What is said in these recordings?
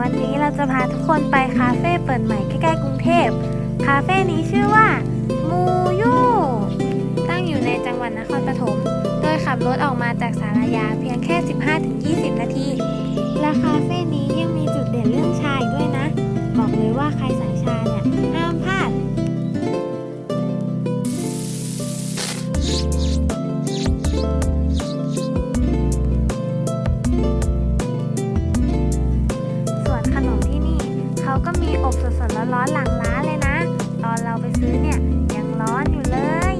วันนี้เราจะพาทุกคนไปคาเฟ่เปิดใหม่ใกล้ๆกรุงเทพ คาเฟ่นี้ชื่อว่ามูยูตั้งอยู่ในจังหวัดนครปฐม โดยขับรถออกมาจากสารยาเพียงแค่ 15-20 นาที และคาเฟ่นี้ยังมีจุดเด่นเรื่องชาอีกด้วยนะ บอกเลยว่าใครสายชาเนี่ยห้ามพลาด ก็มีอบสดๆร้อนๆหลังร้านเลยนะ ตอนเราไปซื้อเนี่ยยังร้อนอยู่เลย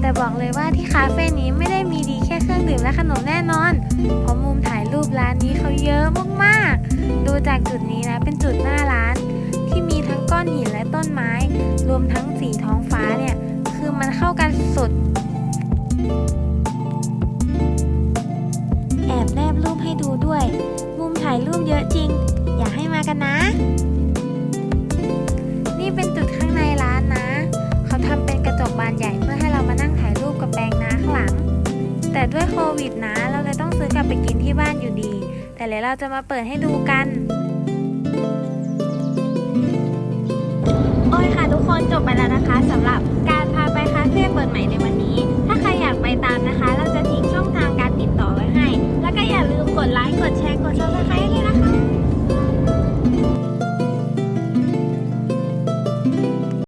แต่บอกเลยว่าที่คาเฟ่นี้ไม่ได้มีดีแค่เครื่องดื่มและขนมแน่นอน เพราะมุมถ่ายรูปร้านนี้เขาเยอะมากๆ ดูจากจุดนี้นะเป็นจุดหน้าร้าน ที่มีทั้งก้อนหินและต้นไม้ รวมทั้ง มันเข้ากันสุด แอบแนบรูปให้ดูด้วย มุมถ่ายรูปเยอะจริง อยากให้มากันนะ นี่เป็นจุดข้างในร้านนะ เขาทำเป็นกระจกบานใหญ่เพื่อให้เรามานั่งถ่ายรูปกับแปลงนาข้างหลัง แต่ด้วยโควิดนะ เราเลยต้องซื้อกลับไปกินที่บ้านอยู่ดี แต่เดี๋ยวเราจะมาเปิดให้ดูกันโอ้ยค่ะทุกคนจบไปแล้วนะคะสำหรับการพาไป มัยในวัน